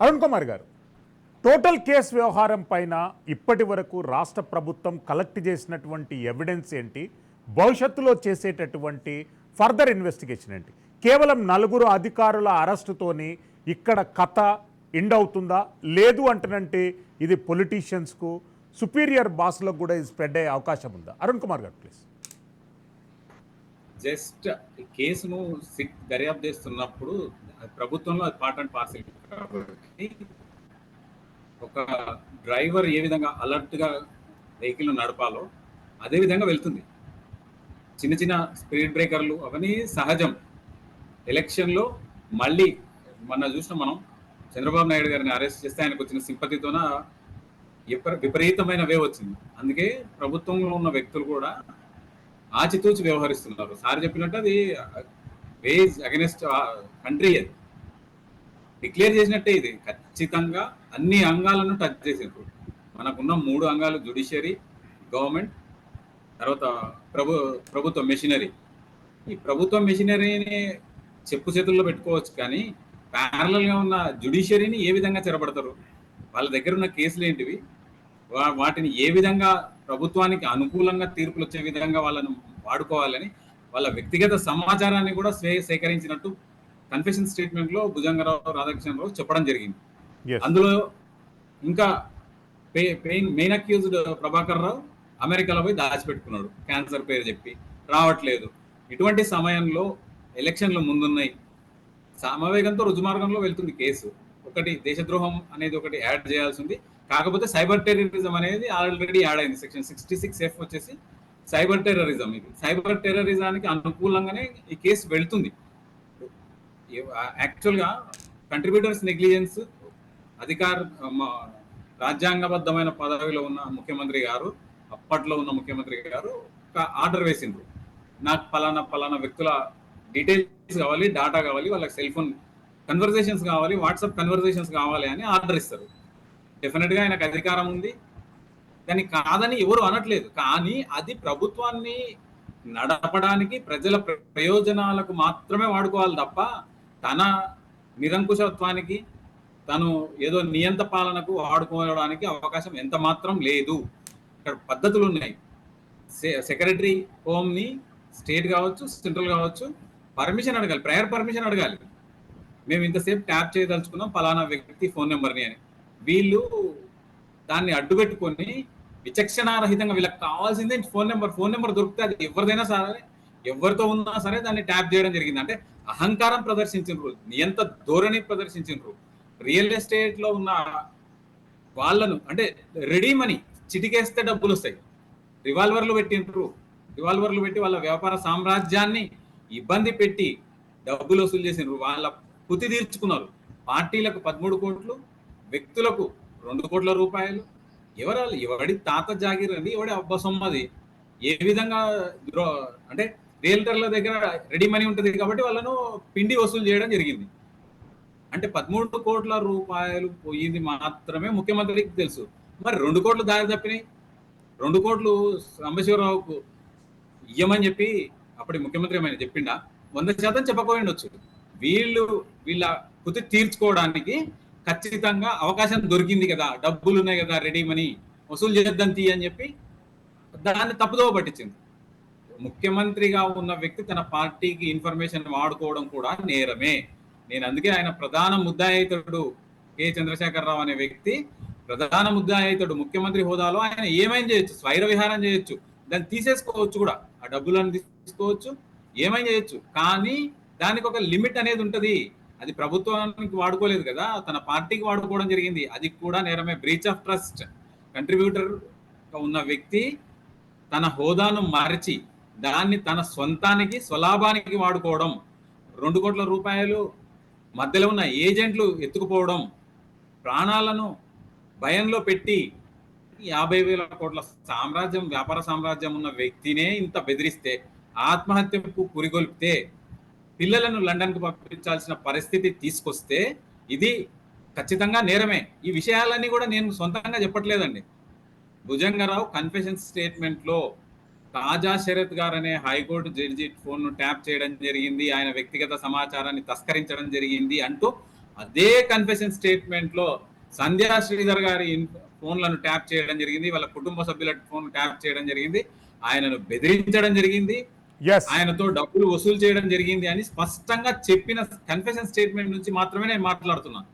అరుణ్ కుమార్ గారు total case వ్యవహారం పైన ఇప్పటి వరకు రాష్ట్ర ప్రభుత్వం కలెక్ట్ చేసినటువంటి ఎవిడెన్స్ ఏంటి? భవిష్యత్తులో చేసేటటువంటి ఫర్దర్ ఇన్వెస్టిగేషన్ ఏంటి? కేవలం నలుగురు అధికారుల అరెస్టుతోని ఇక్కడ కథ ఎండ్ అవుతుందా? లేదు అంటనంటే ఇది పొలిటీషియన్స్కు సుపీరియర్ బాస్లకు కూడా ఇది స్ప్రెడ్ అయ్యే అవకాశం ఉందా? అరుణ్ కుమార్ గారు ప్లీజ్ జస్ట్ కేసును దర్యాప్తు చేస్తున్నప్పుడు ప్రభుత్వంలో అది పార్ట్ అండ్ పార్సల్ కాబట్టి ఒక డ్రైవర్ ఏ విధంగా అలర్ట్గా వెహికల్ నడపాలో అదే విధంగా వెళ్తుంది. చిన్న చిన్న స్పీడ్ బ్రేకర్లు అవన్నీ సహజం. ఎలక్షన్లో మళ్ళీ మొన్న చూసినాం మనం చంద్రబాబు నాయుడు గారిని అరెస్ట్ చేస్తే ఆయనకు వచ్చిన సింపతితోన విపరీతమైన వే వచ్చింది. అందుకే ప్రభుత్వంలో ఉన్న వ్యక్తులు కూడా ఆచితూచి వ్యవహరిస్తున్నారు. సార్ చెప్పినట్టు అది వేజ్ అగెనెస్ట్ కంట్రీ అది. డిక్లేర్ చేసినట్టే ఇది. ఖచ్చితంగా అన్ని అంగాలను టచ్ చేసిండ్రు మనకున్న మూడు అంగాలు జుడిషియరీ గవర్నమెంట్ తర్వాత ప్రభు ప్రభుత్వ మెషినరీ ఈ ప్రభుత్వ మెషినరీని చెప్పు చేతుల్లో పెట్టుకోవచ్చు కానీ ప్యారలల్గా ఉన్న జుడిషియరీని ఏ విధంగా చెరబడతారు వాళ్ళ దగ్గర ఉన్న కేసులు ఏంటివి? వా- వాటిని ఏ విధంగా ప్రభుత్వానికి అనుకూలంగా తీర్పులు వచ్చే విధంగా వాళ్ళను వాడుకోవాలని వాళ్ళ వ్యక్తిగత సమాచారాన్ని కూడా స్వే సేకరించినట్టు కన్ఫెషన్ స్టేట్మెంట్లో భుజంగరావు రాధాకృష్ణరావు చెప్పడం జరిగింది. అందులో ఇంకా pain main accused Prabhakar Rao అమెరికాలో పోయి దాచిపెట్టుకున్నాడు. క్యాన్సర్ పేరు చెప్పి. రావట్లేదు. ఇటువంటి సమయంలో ఎలక్షన్లు ముందున్నాయి. సమవేగంతో రుజుమార్గంలో వెళ్తుంది కేసు. ఒకటి దేశద్రోహం అనేది ఒకటి యాడ్ చేయాల్సి ఉంది. కాకపోతే సైబర్ టెర్రరిజం అనేది ఆల్రెడీ యాడ్ అయింది. సెక్షన్ సిక్స్టీ సిక్స్ ఎఫ్ వచ్చేసి సైబర్ టెర్రరిజం ఇది. సైబర్ టెర్రరిజానికి అనుకూలంగానే ఈ కేసు వెళ్తుంది. యాక్చువల్గా కంట్రిబ్యూటర్స్ నెగ్లిజెన్స్ అధికార రాజ్యాంగబద్ధమైన పదవిలో ఉన్న ముఖ్యమంత్రి గారు అప్పట్లో ఉన్న ముఖ్యమంత్రి గారు ఒక ఆర్డర్ వేసిండ్రు. నాకు పలానా పలానా వ్యక్తుల డీటెయిల్స్ కావాలి డాటా కావాలి వాళ్ళకి సెల్ ఫోన్ కన్వర్జేషన్స్ కావాలి వాట్సాప్ కన్వర్జేషన్స్ కావాలి అని ఆర్డర్ ఇస్తారు. డెఫినెట్గా ఆయనకు అధికారం ఉంది. దాన్ని కాదని ఎవరు అనట్లేదు. కానీ అది ప్రభుత్వాన్ని నడపడానికి ప్రజల ప్రయోజనాలకు మాత్రమే వాడుకోవాలి తప్ప తన నిరంకుశత్వానికి తను ఏదో నియంత పాలనకు వాడుకోవడానికి అవకాశం ఎంత మాత్రం లేదు. ఇక్కడ పద్ధతులు ఉన్నాయి. సెక్రటరీ హోమ్ని స్టేట్ కావచ్చు సెంట్రల్ కావచ్చు పర్మిషన్ అడగాలి ప్రయర్ పర్మిషన్ అడగాలి. మేము ఇంతసేపు ట్యాప్ చేయదలుచుకున్నాం ఫలానా వ్యక్తి ఫోన్ నెంబర్ని అని. వీళ్ళు దాన్ని అడ్డుపెట్టుకొని విచక్షణారహితంగా వీళ్ళకి కావాల్సిందే ఫోన్ నెంబర్ ఫోన్ నెంబర్ దొరికితే అది ఎవరిదైనా సరే ఎవరితో ఉన్నా సరే దాన్ని ట్యాప్ చేయడం జరిగింది. అంటే అహంకారం ప్రదర్శించిండ్రు నియంత ధోరణి ప్రదర్శించిండ్రు రియల్ ఎస్టేట్లో ఉన్న వాళ్ళను అంటే రెడీ మనీ చిటికేస్తే డబ్బులు వస్తాయి. రివాల్వర్లు పెట్టిండ్రు. రివాల్వర్లు పెట్టి వాళ్ళ వ్యాపార సామ్రాజ్యాన్ని ఇబ్బంది పెట్టి డబ్బులు వసూలు చేసిండ్రు. వాళ్ళ కుతి తీర్చుకున్నారు. పార్టీలకు పదమూడు కోట్లు వ్యక్తులకు రెండు కోట్ల రూపాయలు ఎవరాలు ఎవడి తాత జాగిర్ అండి ఎవడి అబ్బ సొమ్మది? ఏ విధంగా అంటే రియల్టర్ల దగ్గర రెడీ మనీ ఉంటుంది కాబట్టి వాళ్ళను పిండి వసూలు చేయడం జరిగింది. అంటే పదమూడు కోట్ల రూపాయలు పోయింది మాత్రమే ముఖ్యమంత్రికి తెలుసు. మరి రెండు కోట్లు దారి తప్పినాయి. రెండు కోట్లు సాంబశివరావుకు ఇయ్యమని చెప్పి అప్పటి ముఖ్యమంత్రి ఏమైనా చెప్పిండా? వంద శాతం చెప్పకపోయిండొచ్చు. వీళ్ళు వీళ్ళ కుతి తీర్చుకోవడానికి ఖచ్చితంగా అవకాశం దొరికింది కదా. డబ్బులు ఉన్నాయి కదా రెడీ మనీ. వసూలు చేద్దాం తీ అని చెప్పి దాన్ని తప్పుదోవ పట్టించింది. ముఖ్యమంత్రిగా ఉన్న వ్యక్తి తన పార్టీకి ఇన్ఫర్మేషన్ వాడుకోవడం కూడా నేరమే. నేను అందుకే ఆయన ప్రధాన ముద్దాయితుడు కె చంద్రశేఖరరావు అనే వ్యక్తి. ప్రధాన ముద్దాయితుడు ముఖ్యమంత్రి హోదాలో ఆయన ఏమైనా చేయొచ్చు స్వైర విహారం చేయొచ్చు దాన్ని తీసేసుకోవచ్చు కూడా. ఆ డబ్బులను తీసుకోవచ్చు ఏమైనా చేయొచ్చు. కానీ దానికి ఒక లిమిట్ అనేది ఉంటుంది. అది ప్రభుత్వానికి వాడుకోలేదు కదా తన పార్టీకి వాడుకోవడం జరిగింది. అది కూడా నేరమే. బ్రీచ్ ఆఫ్ ట్రస్ట్ కంట్రిబ్యూటర్ ఉన్న వ్యక్తి తన హోదాను మార్చి దాన్ని తన సొంతానికి స్వలాభానికి వాడుకోవడం. రెండు కోట్ల రూపాయలు మధ్యలో ఉన్న ఏజెంట్లు ఎత్తుకుపోవడం. ప్రాణాలను భయంలో పెట్టి యాభై వేల కోట్ల సామ్రాజ్యం వ్యాపార సామ్రాజ్యం ఉన్న వ్యక్తినే ఇంత బెదిరిస్తే ఆత్మహత్యకు పురిగొల్పితే పిల్లలను లండన్కు పంపించాల్సిన పరిస్థితి తీసుకొస్తే ఇది ఖచ్చితంగా నేరమే. ఈ విషయాలన్నీ కూడా నేను సొంతంగా చెప్పట్లేదండి. భుజంగరావు కన్ఫెషన్ స్టేట్మెంట్లో తాజా శరత్ గారు అనే హైకోర్టు జడ్జి ఫోన్ను ట్యాప్ చేయడం జరిగింది. ఆయన వ్యక్తిగత సమాచారాన్ని తస్కరించడం జరిగింది అంటూ అదే కన్ఫెషన్ స్టేట్మెంట్లో సంధ్యా శ్రీధర్ గారి ఫోన్లను ట్యాప్ చేయడం జరిగింది. వాళ్ళ కుటుంబ సభ్యుల ఫోన్ ట్యాప్ చేయడం జరిగింది. ఆయనను బెదిరించడం జరిగింది. ఆయనతో డబ్బులు వసూలు చేయడం జరిగింది అని స్పష్టంగా చెప్పిన కన్ఫెషన్ స్టేట్మెంట్ నుంచి మాత్రమే నేను మాట్లాడుతున్నాను.